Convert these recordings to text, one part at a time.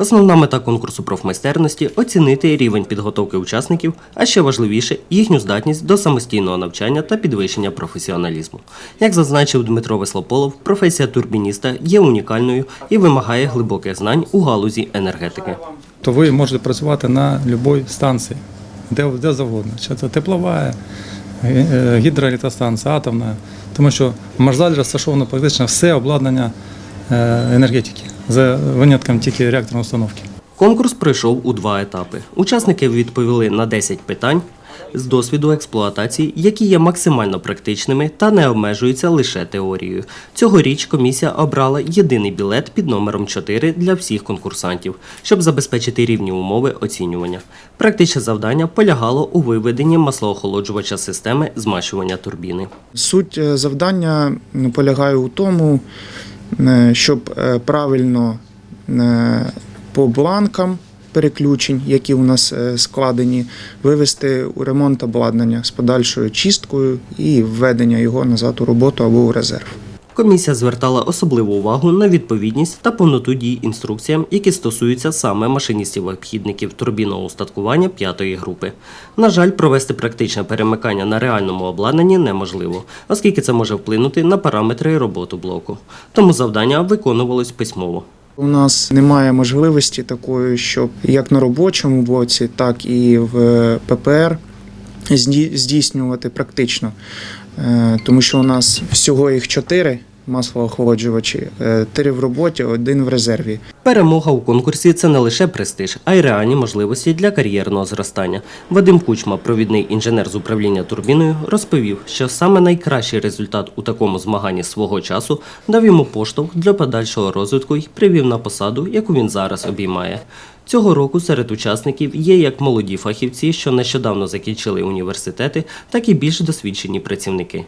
Основна мета конкурсу профмайстерності оцінити рівень підготовки учасників, а ще важливіше їхню здатність до самостійного навчання та підвищення професіоналізму. Як зазначив Дмитро Веслополов, професія турбініста є унікальною і вимагає глибоких знань у галузі енергетики. то ви можете працювати на будь-якій станції, де, де завгодно. Чи це теплова, е, гідроелектростанція, атомна. Тому що в розташовано практично все обладнання е, енергетики, за винятком тільки реакторної установки. Конкурс пройшов у два етапи. Учасники відповіли на 10 питань з досвіду експлуатації, які є максимально практичними та не обмежуються лише теорією. Цьогоріч комісія обрала єдиний білет під номером 4 для всіх конкурсантів, щоб забезпечити рівні умови оцінювання. Практичне завдання полягало у виведенні маслоохолоджувача системи змащування турбіни. Суть е, завдання ну, полягає у тому, щоб е, правильно е, по бланкам переключень, які у нас е, складені, вивести у ремонт обладнання з подальшою чисткою і введення його назад у роботу або у резерв. Комісія звертала особливу увагу на відповідність та повноту дій інструкціям, які стосуються саме машиністів-обхідників турбінного устаткування п'ятої групи. На жаль, провести практичне перемикання на реальному обладнанні неможливо, оскільки це може вплинути на параметри роботи блоку. Тому завдання виконувалось письмово. У нас немає можливості такої, щоб як на робочому блоці, так і в ППР зді- здійснювати практично. Е, Тому що у нас всього їх чотири маслоохолоджувачі, е, три в роботі, один в резерві. Перемога у конкурсі це не лише престиж, а й реальні можливості для кар'єрного зростання. Вадим Кучма, провідний інженер з управління турбіною, розповів, що саме найкращий результат у такому змаганні свого часу дав йому поштовх для подальшого розвитку і привів на посаду, яку він зараз обіймає. Цього року серед учасників є як молоді фахівці, що нещодавно закінчили університети, так і більш досвідчені працівники.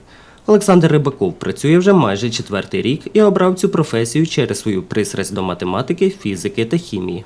Олександр Рибаков працює вже майже четвертий рік і обрав цю професію через свою пристрасть до математики, фізики та хімії.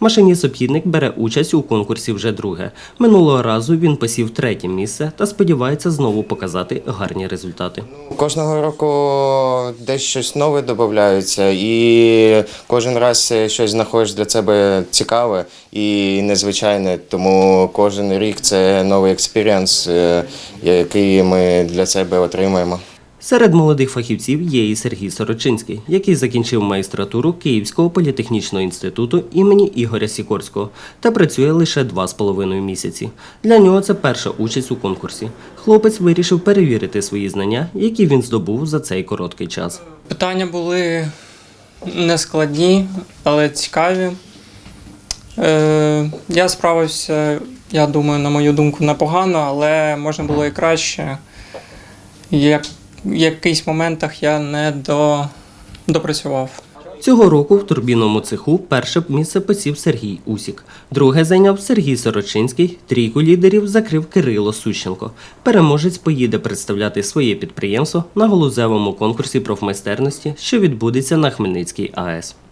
Машиніст-обхідник бере участь у конкурсі вже друге. Минулого разу він посів третє місце та сподівається знову показати гарні результати. Кожного року десь щось нове додається, і кожен раз щось знаходиш для себе цікаве і незвичайне. Тому кожен рік це новий експірієнс, е, який ми для себе отримуємо. Серед молодих фахівців є і Сергій Сорочинський, який закінчив магістратуру Київського політехнічного інституту імені Ігоря Сікорського та працює лише два з половиною місяці. Для нього це перша участь у конкурсі. Хлопець вирішив перевірити свої знання, які він здобув за цей короткий час. Питання були нескладні, але цікаві. Е, я справився, я думаю, на мою думку, непогано, але можна було і краще. Як, в якихось моментах я не до, допрацював. Цього року в турбінному цеху перше місце посів Сергій Усік, друге зайняв Сергій Сорочинський, трійку лідерів закрив Кирило Сущенко. Переможець поїде представляти своє підприємство на галузевому конкурсі профмайстерності, що відбудеться на Хмельницькій АЕС.